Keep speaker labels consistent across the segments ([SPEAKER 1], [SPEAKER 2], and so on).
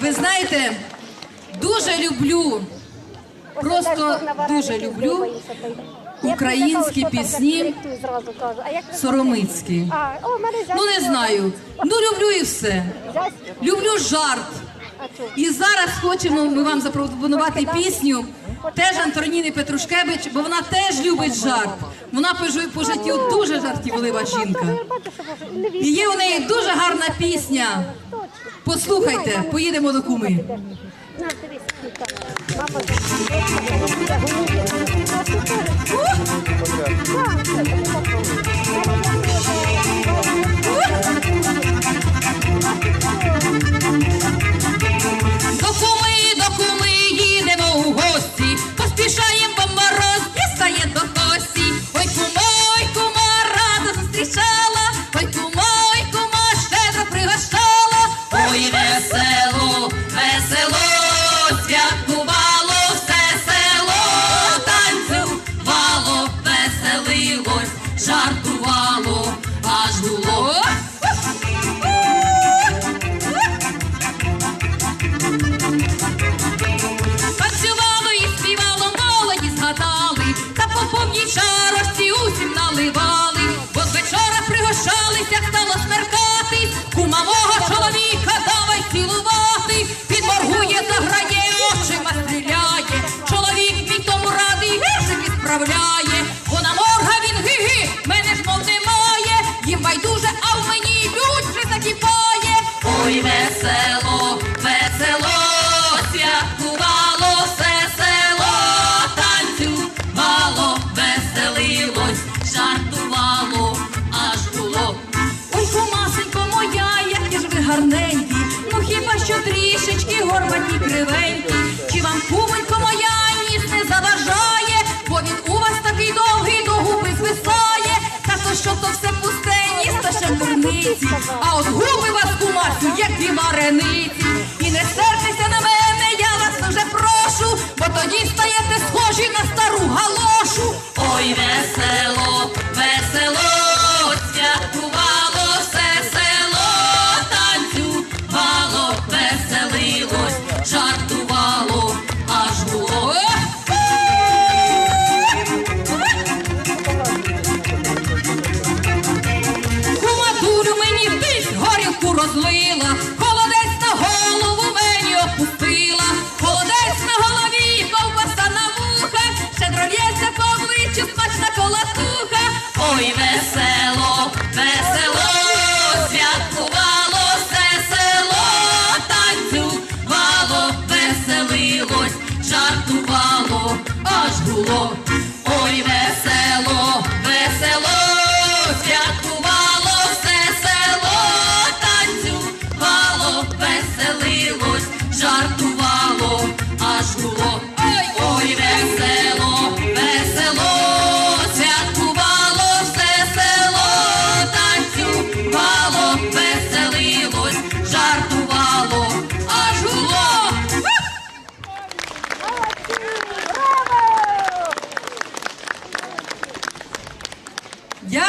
[SPEAKER 1] Ви знаєте, дуже люблю, просто дуже люблю українські пісні соромицькі. Ну не знаю. Ну люблю і все. Люблю жарт. І зараз хочемо ми вам запропонувати пісню теж Антоніни Петрушкевич, бо вона теж любить жарт. Вона по жи- життю дуже жартівлива жінка.
[SPEAKER 2] І
[SPEAKER 1] є у неї дуже гарна пісня. Послухайте, поїдемо до куми.
[SPEAKER 2] Мама
[SPEAKER 1] жартувало, аж було. Танцювало і співало, молоді згадали, та по повній чарості усім наливали, бо з вечора пригощалися, стало смеркати, кума мого чоловіка давай цілувати, підморгує, заграє, очима стріляє, чоловік мій тому радий, віршики справляє, Ой, весело, весело, святкувало все село, танцювало, веселилось, жартувало, аж було. Ой, кумасенько моя, які ж ви гарненькі, ну хіба що трішечки горбаті кривенькі, міста Шепурниці, а от губи вас кумасю, як дві варениці. І не сердися на мене, я вас уже прошу, бо тоді стаєте схожі на стару галошу. Ой, весело, весело, святкувало все село, танцювало, веселилось, жартувало. long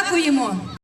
[SPEAKER 1] Дякуємо.